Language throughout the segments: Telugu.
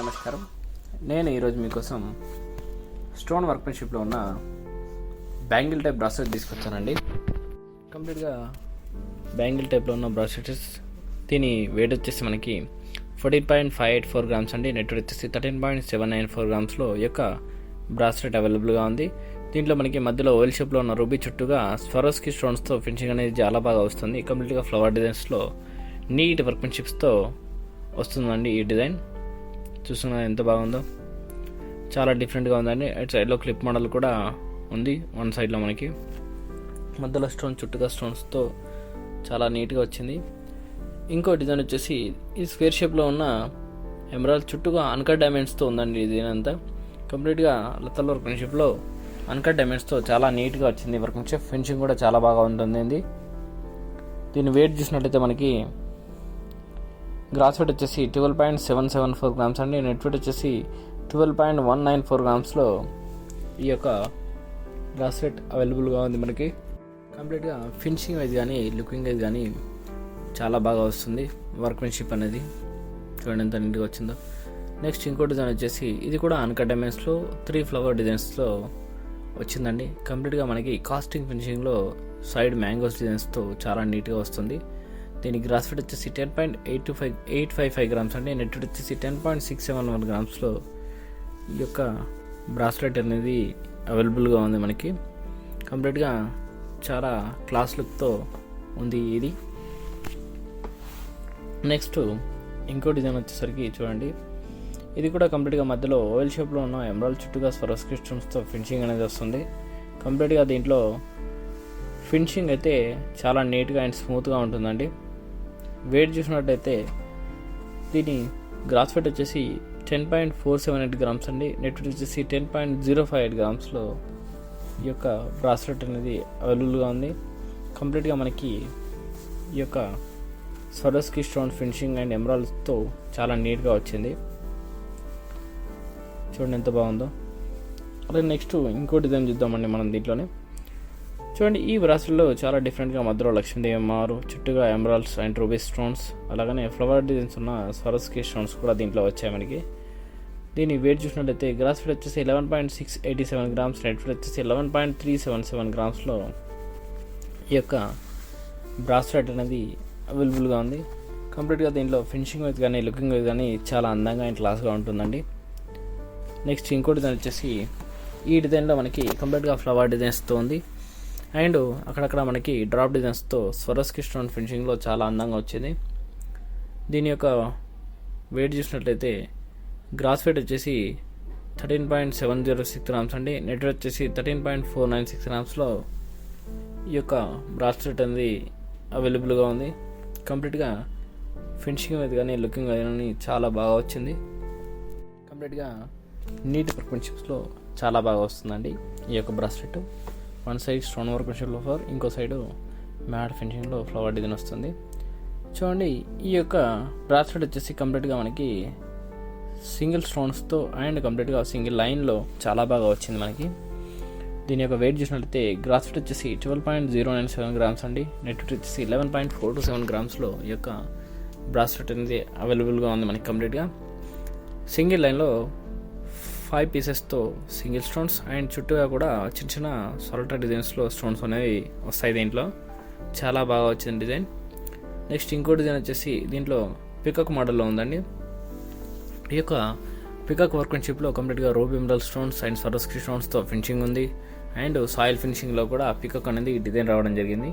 నమస్కారం. నేను ఈరోజు మీకోసం స్టోన్ వర్క్మెన్షిప్లో ఉన్న బ్యాంగిల్ టైప్ బ్రాస్లెట్ తీసుకొచ్చానండి. కంప్లీట్గా బ్యాంగిల్ టైప్లో ఉన్న బ్రాస్లెట్స్ దీని వెయిట్ వచ్చేసి మనకి fourteen point five eight four grams అండి. నెట్ వచ్చేసి thirteen point seven nine four గ్రామ్స్లో ఈ యొక్క బ్రాస్లెట్ అవైలబుల్గా ఉంది. దీంట్లో మనకి మధ్యలో ఓయిల్ షేప్లో ఉన్న రూబీ చుట్టూగా స్వరోస్కి స్టోన్స్తో ఫినిషింగ్ అనేది చాలా బాగా వస్తుంది. కంప్లీట్గా ఫ్లవర్ డిజైన్స్లో నీట్ వర్క్మెన్షిప్స్తో వస్తుందండి ఈ డిజైన్. చూస్తున్నా ఎంత బాగుందో. చాలా డిఫరెంట్గా ఉందండి. అటు సైడ్లో క్లిప్ మోడల్ కూడా ఉంది. వన్ సైడ్లో మనకి. మధ్యలో స్టోన్ చుట్టుగా స్టోన్స్తో చాలా నీట్గా వచ్చింది. ఇంకో డిజైన్ వచ్చేసి ఈ స్క్వేర్ షేప్లో ఉన్న ఎమరాల్ చుట్టూగా అన్కట్ డైమండ్స్తో ఉందండి ఇది అంతా. కంప్లీట్గా లతల్ వర్క్ షేప్లో అన్కట్ డైమండ్స్తో చాలా నీట్గా వచ్చింది. వర్క్ షేప్ ఫినిషింగ్ కూడా చాలా బాగా ఉంటుంది దీన్ని వెయిట్ చూసినట్లయితే మనకి గ్రాస్ వెయిట్ వచ్చేసి twelve point seven seven four grams అండి. నెట్ వెయిట్ వచ్చేసి twelve point one nine four గ్రామ్స్లో ఈ యొక్క గ్రాస్ వెయిట్ అవైలబుల్గా ఉంది మనకి. కంప్లీట్గా ఫినిషింగ్ వైజ్ కానీ లుకింగ్ వైజ్ కానీ చాలా బాగా వస్తుంది. వర్క్మెన్షిప్ అనేది చూడండి ఎంత నీట్గా వచ్చిందో. నెక్స్ట్ ఇంకో డిజైన్ వచ్చేసి ఇది కూడా అన్కట్ డైమెన్స్లో త్రీ ఫ్లవర్ డిజైన్స్లో వచ్చిందండి. కంప్లీట్గా మనకి కాస్టింగ్ ఫినిషింగ్లో సైడ్ మ్యాంగోస్ డిజైన్స్తో చాలా నీట్గా వస్తుంది. దీని గ్రాస్ ఫిట్ వచ్చేసి ten point eight two five eight five five grams. అండి నెట్ వచ్చేసి ten point six seven one గ్రామ్స్లో ఈ యొక్క బ్రాస్లెట్ అనేది అవైలబుల్గా ఉంది మనకి. కంప్లీట్గా చాలా క్లాస్ లుక్తో ఉంది ఇది. నెక్స్ట్ ఇంకో డిజైన్ వచ్చేసరికి చూడండి. ఇది కూడా కంప్లీట్గా మధ్యలో ఓయిల్ షేప్లో ఉన్న ఎమరాల్ చుట్టూగా స్వరస్కి స్టోన్స్తో ఫినిషింగ్ అనేది వస్తుంది. కంప్లీట్గా దీంట్లో ఫినిషింగ్ అయితే చాలా నీట్గా అండ్ స్మూత్గా ఉంటుందండి. వెయిట్ చూసినట్టయితే దీని గ్రాస్ వెయిట్ వచ్చేసి ten point four seven eight grams అండి. నెట్ వెయిట్ వచ్చేసి ten point zero five eight గ్రామ్స్లో ఈ యొక్క బ్రాస్లెట్ అనేది అవైలబుల్గా ఉంది. కంప్లీట్గా మనకి ఈ యొక్క స్వరస్కి స్టోన్ ఫినిషింగ్ అండ్ ఎమరాల్స్తో చాలా నీట్గా వచ్చింది. చూడండి ఎంత బాగుందో. అలాగే నెక్స్ట్ ఇంకో డిజైన్ చూద్దామండి మనం దీంట్లోనే. చూడండి ఈ బ్రాస్లెట్లో చాలా డిఫరెంట్గా మధ్యలో లక్ష్మీదేవి మారు చుట్టూగా ఎమరాల్డ్స్ అండ్ రూబీ స్టోన్స్ అలాగనే ఫ్లవర్ డిజైన్స్ ఉన్న స్వరస్కి స్టోన్స్ కూడా దీంట్లో వచ్చాయి మనకి. దీని వెయిట్ చూసినట్లయితే గ్రాస్ ఫీడ్ వచ్చేసి eleven point six eighty seven grams red feed వచ్చేసి eleven point three seven seven గ్రామ్స్లో ఈ యొక్క బ్రాస్లెట్ అనేది అవైలబుల్గా ఉంది. కంప్లీట్గా దీంట్లో ఫినిషింగ్ వైజ్ కానీ లుకింగ్ వైజ్ కానీ చాలా అందంగా అండ్ క్లాస్గా ఉంటుందండి. నెక్స్ట్ ఇంకో డిజైన్ వచ్చేసి ఈ డిజైన్లో మనకి కంప్లీట్గా ఫ్లవర్ డిజైన్స్తో ఉంది. అండ్ అక్కడక్కడ మనకి డ్రాప్ డిజైన్స్తో స్వరస్కి స్టోన్ ఫినిషింగ్లో చాలా అందంగా వచ్చింది. దీని యొక్క వెయిట్ చూసినట్లయితే గ్రాస్ వెయిట్ వచ్చేసి thirteen point seven zero six grams అండి. నెట్ వచ్చేసి thirteen point four nine six గ్రామ్స్లో ఈ యొక్క బ్రాస్లెట్ అనేది అవైలబుల్గా ఉంది. కంప్లీట్గా ఫినిషింగ్ మీద కానీ లుకింగ్ కానీ చాలా బాగా వచ్చింది. కంప్లీట్గా నీట్ వర్క్మెన్షిప్స్లో చాలా బాగా వస్తుందండి ఈ యొక్క బ్రాస్లెట్ వన్ సైడ్ స్టోన్ వర్క్మెన్షిప్లో ఫ్లవర్ ఇంకో సైడ్ మ్యాట్ ఫినిషింగ్లో ఫ్లవర్ డిజైన్ వస్తుంది. చూడండి ఈ యొక్క బ్రాస్లెట్ వచ్చేసి కంప్లీట్గా మనకి సింగిల్ స్టోన్స్తో అండ్ కంప్లీట్గా సింగిల్ లైన్లో చాలా బాగా వచ్చింది మనకి. దీని యొక్క వెయిట్ చూసినట్లయితే గ్రాస్ ఫిట్ వచ్చేసి twelve point zero nine seven grams అండి. నెట్ ఫిట్ వచ్చేసి eleven point four two seven గ్రామ్స్లో ఈ యొక్క బ్రాస్లెట్ అనేది అవైలబుల్గా ఉంది మనకి కంప్లీట్గా. సింగిల్ లైన్లో ఫైవ్ పీసెస్తో సింగిల్ స్టోన్స్ అండ్ చుట్టూగా కూడా చిన్న చిన్న సొల్టా డిజైన్స్లో స్టోన్స్ అనేవి వస్తాయి దీంట్లో. చాలా బాగా వచ్చింది డిజైన్ నెక్స్ట్ ఇంకో డిజైన్ వచ్చేసి దీంట్లో పికక్ మోడల్లో ఉందండి. ఈ యొక్క పికాక్ వర్క్మెన్షిప్లో కంప్లీట్గా రోబ్ మినరల్ స్టోన్స్ అండ్ సరస్కి స్టోన్స్తో ఫినిషింగ్ ఉంది. అండ్ సాయిల్ ఫినిషింగ్లో కూడా పికాక్ అనేది డిజైన్ రావడం జరిగింది.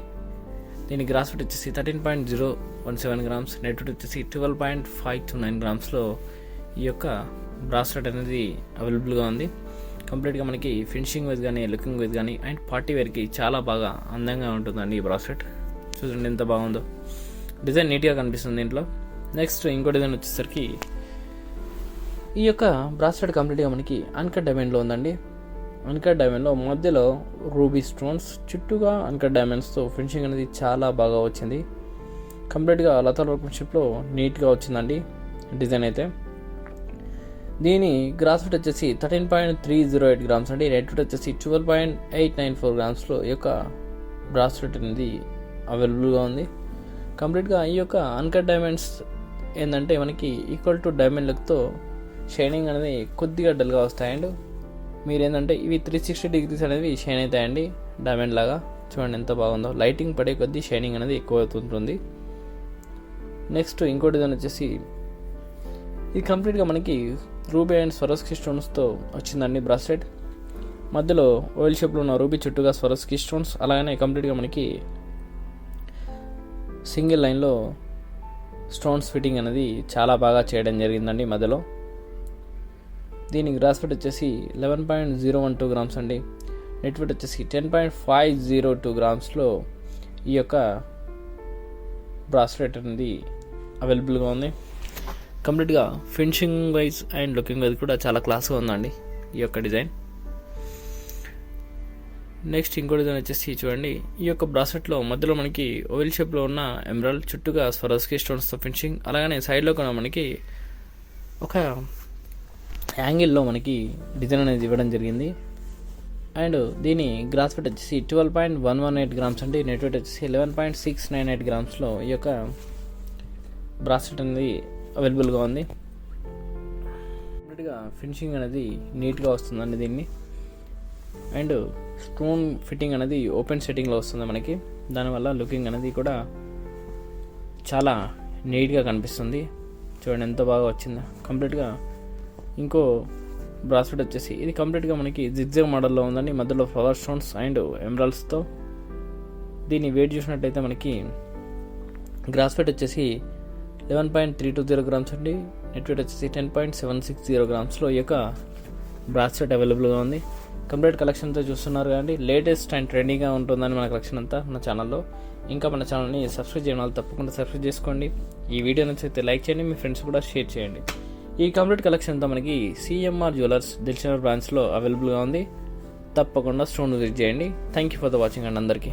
దీని గ్రాస్ వెయిట్ వచ్చేసి thirteen point zero one seven grams net వచ్చేసి twelve point five two nine గ్రామ్స్లో ఈ యొక్క బ్రాస్లెట్ అనేది అవైలబుల్గా ఉంది. కంప్లీట్గా మనకి ఫినిషింగ్ వైజ్ కానీ లుకింగ్ వైజ్ కానీ అండ్ పార్టీ వేర్కి చాలా బాగా అందంగా ఉంటుందండి ఈ బ్రాస్లెట్ చూడండి ఎంత బాగుందో. డిజైన్ నీట్గా కనిపిస్తుంది దీంట్లో నెక్స్ట్ ఇంకో డిజైన్ వచ్చేసరికి ఈ యొక్క బ్రాస్లెట్ కంప్లీట్గా మనకి అన్కట్ డైమండ్లో ఉందండి. అన్కట్ డైమండ్లో మధ్యలో రూబీ స్టోన్స్ చుట్టూగా అన్కట్ డైమండ్స్తో ఫినిషింగ్ అనేది చాలా బాగా వచ్చింది. కంప్లీట్గా లతల్ షిప్లో నీట్గా వచ్చిందండి. డిజైన్ అయితే. దీని గ్రాస్ ఫిట్ వచ్చేసి thirteen point three zero eight grams అండి. నెట్ ఫిట్ వచ్చేసి twelve point eight nine four గ్రామ్స్లో ఈ యొక్క గ్రాస్ బ్రాస్లెట్ అనేది అవైలబుల్గా ఉంది. కంప్లీట్గా ఈ యొక్క అన్కట్ డైమండ్స్ ఏంటంటే మనకి ఈక్వల్ టు డైమండ్ లుక్తో షైనింగ్ అనేది కొద్దిగా డల్గా వస్తాయి అండ్ మీరు ఏంటంటే ఇవి త్రీ సిక్స్టీ డిగ్రీస్ అనేవి షైన్ అవుతాయండి డైమండ్ లాగా. చూడండి ఎంత బాగుందో. లైటింగ్ పడే కొద్దీ షైనింగ్ అనేది ఎక్కువ అవుతుంటుంది నెక్స్ట్ ఇంకోటి దాని వచ్చేసి ఇది కంప్లీట్గా మనకి రూబీ అండ్ స్వరస్కి స్టోన్స్తో వచ్చిందండి బ్రాస్లెట్. మధ్యలో ఓయిల్ షేప్లో ఉన్న రూబీ చుట్టూగా స్వరస్కి స్టోన్స్ అలాగనే కంప్లీట్గా మనకి సింగిల్ లైన్లో స్టోన్స్ ఫిట్టింగ్ అనేది చాలా బాగా చేయడం జరిగిందండి మధ్యలో. దీని గ్రాస్ ఫిట్ వచ్చేసి eleven point zero one two grams అండి. నెట్ ఫిట్ వచ్చేసి ten point five zero two గ్రామ్స్లో ఈ యొక్క బ్రాస్లెట్ అనేది అవైలబుల్గా ఉంది. కంప్లీట్గా finishing wise and looking wise కూడా చాలా క్లాస్గా ఉందండి ఈ యొక్క డిజైన్. నెక్స్ట్ ఇంకో డిజైన్ వచ్చేసి చూడండి. ఈ యొక్క బ్రాస్లెట్లో మధ్యలో మనకి ఓయిల్ షేప్లో ఉన్న ఎమరాల్డ్ చుట్టూగా స్వరస్కి స్టోన్స్తో ఫినిషింగ్ అలాగనే సైడ్లో కూడా మనకి ఒక యాంగిల్లో మనకి డిజైన్ అనేది ఇవ్వడం జరిగింది. అండ్ దీని గ్రాస్ వెయిట్ వచ్చేసి twelve point one one eight grams అండి. నెట్ వెయిట్ వచ్చేసి eleven point six nine eight గ్రామ్స్లో ఈ యొక్క బ్రాస్లెట్ అనేది అవైలబుల్గా ఉంది. కంప్లీట్గా ఫినిషింగ్ అనేది నీట్గా వస్తుందండి దీన్ని. అండ్ స్టోన్ ఫిట్టింగ్ అనేది ఓపెన్ సెట్టింగ్లో వస్తుంది మనకి. దానివల్ల లుకింగ్ అనేది కూడా చాలా నీట్గా కనిపిస్తుంది. చూడండి ఎంత బాగా వచ్చిందో. కంప్లీట్గా ఇంకో బ్రాస్లెట్ వచ్చేసి ఇది కంప్లీట్గా మనకి జిగ్జాగ్ మోడల్లో ఉందండి. మధ్యలో ఫ్లవర్ స్టోన్స్ అండ్ ఎమరాల్స్తో దీన్ని వెయిట్ చూసినట్టయితే మనకి గ్రాస్ఫెట్ వచ్చేసి eleven point three two zero grams అండి. నెట్ వెయిట్ వచ్చేసి ten point seven six zero గ్రామ్స్లో ఈ యొక్క బ్రాస్లెట్ అవైలబుల్గా ఉంది. కంప్లీట్ కలెక్షన్తో చూస్తున్నారు కానీ లేటెస్ట్ అండ్ ట్రెండింగ్గా ఉంటుందని మన కలెక్షన్ అంతా మన ఛానల్లో. ఇంకా మన ఛానల్ని సబ్స్క్రైబ్ చేయడం వాళ్ళు తప్పకుండా సబ్స్క్రైబ్ చేసుకోండి. ఈ వీడియో నచ్చితే లైక్ చేయండి మీ ఫ్రెండ్స్ కూడా షేర్ చేయండి. ఈ కంప్లీట్ కలెక్షన్ అంతా మనకి సిఎంఆర్ జ్యువెలర్స్ దిల్చనర్ బ్రాంచ్లో అవైలబుల్గా ఉంది. తప్పకుండా స్టోన్ విజిట్ చేయండి. Thank you for the watching అండి అందరికీ.